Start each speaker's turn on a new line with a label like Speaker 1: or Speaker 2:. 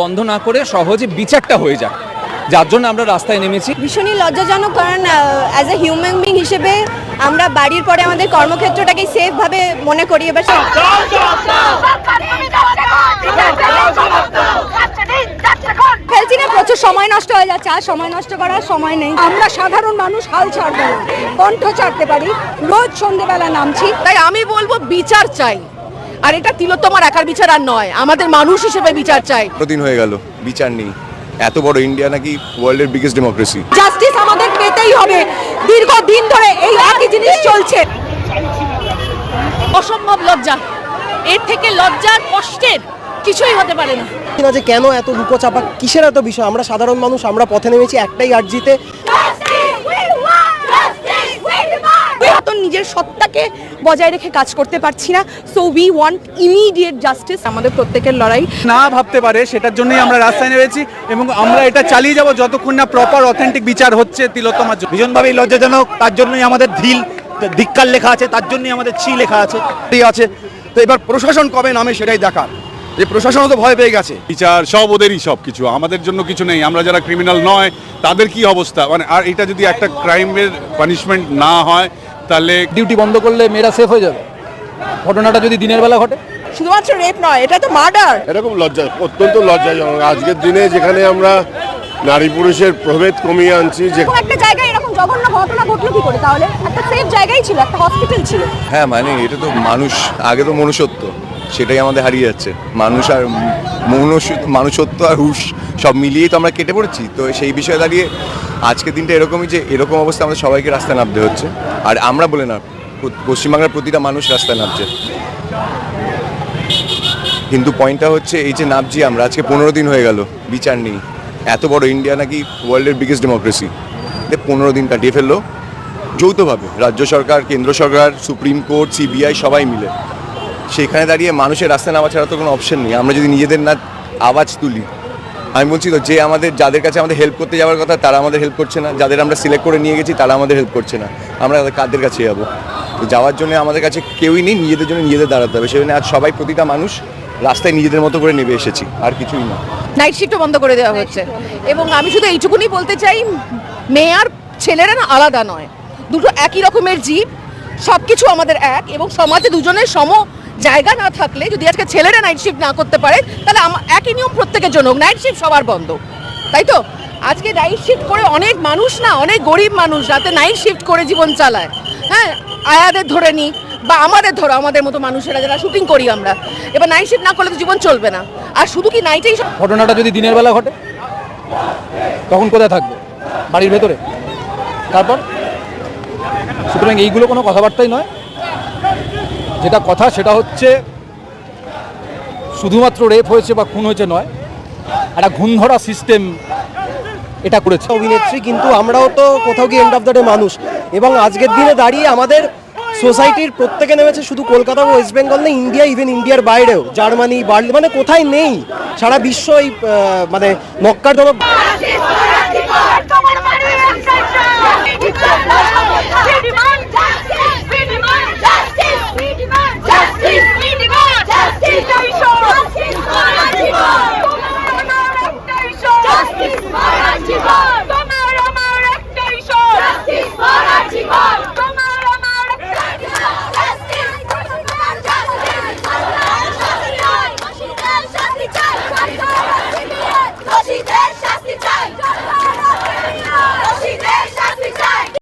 Speaker 1: বন্ধ না করে সহজে বিচারটা হয়ে যায় যার জন্য আমরা রাস্তায় নেমেছি।
Speaker 2: ভীষণই লজ্জাজনক কারণ অ্যাজ এ হিউম্যান বিং হিসেবে আমরা বাড়ির পরে আমাদের কর্মক্ষেত্রটাকে সেফ ভাবে মনে করি এবার ফেলছি না প্রচুর সময় নষ্ট হয়ে যাচ্ছে আর সময় নষ্ট করার সময় নেই।
Speaker 3: আমরা সাধারণ মানুষ হাল ছাড়বো না কণ্ঠ ছাড়তে পারি রোজ সন্ধেবেলা নামছি।
Speaker 4: তাই আমি বলব বিচার চাই। আর এটা তিলোত্তমার একার বিচার আর নয় আমাদের মানুষ হিসেবে বিচার চাই।
Speaker 5: দিন হয়ে গেল বিচার নেই। এত বড় ইন্ডিয়া নাকি ওয়ার্ল্ডের বিগেস্ট ডেমোক্রেসি
Speaker 3: জাস্টিস আমাদের পেতেই হবে। দীর্ঘদিন ধরে এই একই জিনিস চলছে।
Speaker 4: অসম্ভব লজ্জা। এর থেকে লজ্জার কষ্টের কিছুই হতে পারে না।
Speaker 6: না যে কেন এত লুকোচাপা কিসের এত বিষয়? আমরা সাধারণ মানুষ আমরা পথে নেমেছি একটাই আর্জিতে
Speaker 3: তো নিজের সত্তাকে বজায় রেখে কাজ করতে পারছি না। So we want immediate justice আমাদের প্রত্যেকের লড়াই।
Speaker 7: না ভাবতে পারে সেটার জন্যই আমরা রাস্তায় নেমেছি এবং আমরা এটা চালিয়ে যাব যতক্ষণ না প্রপার অথেন্টিক বিচার হচ্ছে তিলোত্তমার জন্য।
Speaker 8: ভীষণভাবেই লজ্জাজনক তার জন্যই আমাদের ধিল ধিক্কার লেখা আছে তার জন্যই আমাদের ছি লেখা আছে
Speaker 5: ঠিক আছে। তো এবার প্রশাসন কবে নামে সেটাই দেখার। যে প্রশাসনও তো ভয় পেয়ে গেছে।
Speaker 9: বিচার সব ওদেরই সব কিছু আমাদের জন্য কিছু নেই আমরা যারা ক্রিমিনাল নয় তাদের কি অবস্থা? মানে আর এটা যদি একটা ক্রাইমের পানিশমেন্ট না হয় তাহলে
Speaker 1: ডিউটি বন্ধ করলে মেয়েরা সেফ হয়ে যাবে। ঘটনাটা যদি দিনের বেলা ঘটে।
Speaker 3: শুধুমাত্র রেপ নয় এটা তো মার্ডার
Speaker 10: এরকম লজ্জা অত্যন্ত লজ্জাজনক। আজকের দিনে যেখানে আমরা নারী পুরুষের প্রভেদ কমিয়ে আনছি যে
Speaker 3: একটা জায়গায় এরকম জঘন্য ঘটনা ঘটলো কি করে তাহলে? একটা সেফ জায়গাই ছিল একটা হসপিটাল ছিল।
Speaker 5: হ্যাঁ মানে এটা তো মানুষ আগে তো মনুষ্যত্ব। সেটাই আমাদের হারিয়ে যাচ্ছে। মানুষ আর মনুষ্য, মানুষত্ব আর হুশ সব মিলিয়েই তো আমরা কেটে পড়েছি। তো সেই বিষয়ে দাঁড়িয়ে আজকের দিনটা এরকমই যে এরকম অবস্থা আমাদের সবাইকে রাস্তায় নামতে হচ্ছে। আর আমরা বলে না পশ্চিমবাংলার প্রতিটা মানুষ রাস্তায় নামছে। কিন্তু পয়েন্টটা হচ্ছে এই যে নামছি আমরা, আজকে পনেরো দিন হয়ে গেল, বিচার নেই। এত বড় ইন্ডিয়া নাকি ওয়ার্ল্ডের বিগেস্ট ডেমোক্রেসি পনেরো দিন কাটিয়ে ফেলল। যৌথভাবে রাজ্য সরকার, কেন্দ্র সরকার সুপ্রিম কোর্ট সিবিআই সবাই মিলে। সেখানে দাঁড়িয়ে মানুষের রাস্তায় নামা ছাড়া তো কোনো অপশন নেই। আমরা যদি নিজেদের না আওয়াজ তুলি, আমি বলছি তো, যে আমাদের, যাদের কাছে আমাদের হেল্প করতে যাওয়ার কথা, তারা আমাদের হেল্প করছে না। যাদের আমরা সিলেক্ট করে নিয়ে গেছি, তারা আমাদের হেল্প করছে না। আমরা কাদের কাছে যাব? তো যাওয়ার জন্য আমাদের কাছে কেউই নেই, নিজেদের জন্য নিজেদের দাঁড়াতে হবে। সেজন্য আজ সবাই প্রতিটা মানুষ রাস্তায় নিজেদের মতো করে নেমে এসেছি, আর কিছুই না।
Speaker 4: নাইট শিফটও বন্ধ করে দেওয়া হচ্ছে। এবং আমি শুধু এইটুকুনি বলতে চাই মেয়ে আর ছেলেরা না আলাদা নয়। দুটো একই রকমের জীব সব কিছু আমাদের এক এবং সমাজে দুজনের সম জায়গা না থাকলে যদি আজকে ছেলেরা নাইট শিফট না করতে পারে, তাহলে একই নিয়ম প্রত্যেকের জন্য। নাইট শিফট সবার বন্ধ। তাই তো? আজকে নাইট শিফট করে অনেক মানুষ না, অনেক গরিব মানুষ রাতে নাইট শিফট করে জীবন চালায়। হ্যাঁ? আয়াদের ধরে নিই বা আমাদের ধরো, আমাদের মতো মানুষেরা যারা শুটিং করি আমরা। এবার নাইট শিফট না করলে তো জীবন চলবে না। আর শুধু কি নাইটেই
Speaker 1: ঘটনাটা যদি দিনের বেলা ঘটে, তখন কোথায় থাকবে? বাড়ির ভেতরে? তারপর? সুতরাং এইগুলো কোনো কথাবার্তাই নয়। যেটা কথা সেটা হচ্ছে শুধুমাত্র রেপ হয়েছে বা খুন হয়েছে নয় একটা ঘুণ ধরা সিস্টেম এটা করেছে
Speaker 6: অভিনেত্রী কিন্তু আমরাও তো কোথাও গিয়ে এন্ড অফ দ্য ডে মানুষ এবং আজকের দিনে দাঁড়িয়ে আমাদের সোসাইটির প্রত্যেকে নেমেছে শুধু কলকাতা ও ওয়েস্ট বেঙ্গল না ইন্ডিয়া ইভেন ইন্ডিয়ার বাইরেও জার্মানি বার্লি মানে কোথায় নেই সারা বিশ্ব এই মানে মক্কার জনক
Speaker 2: তোমার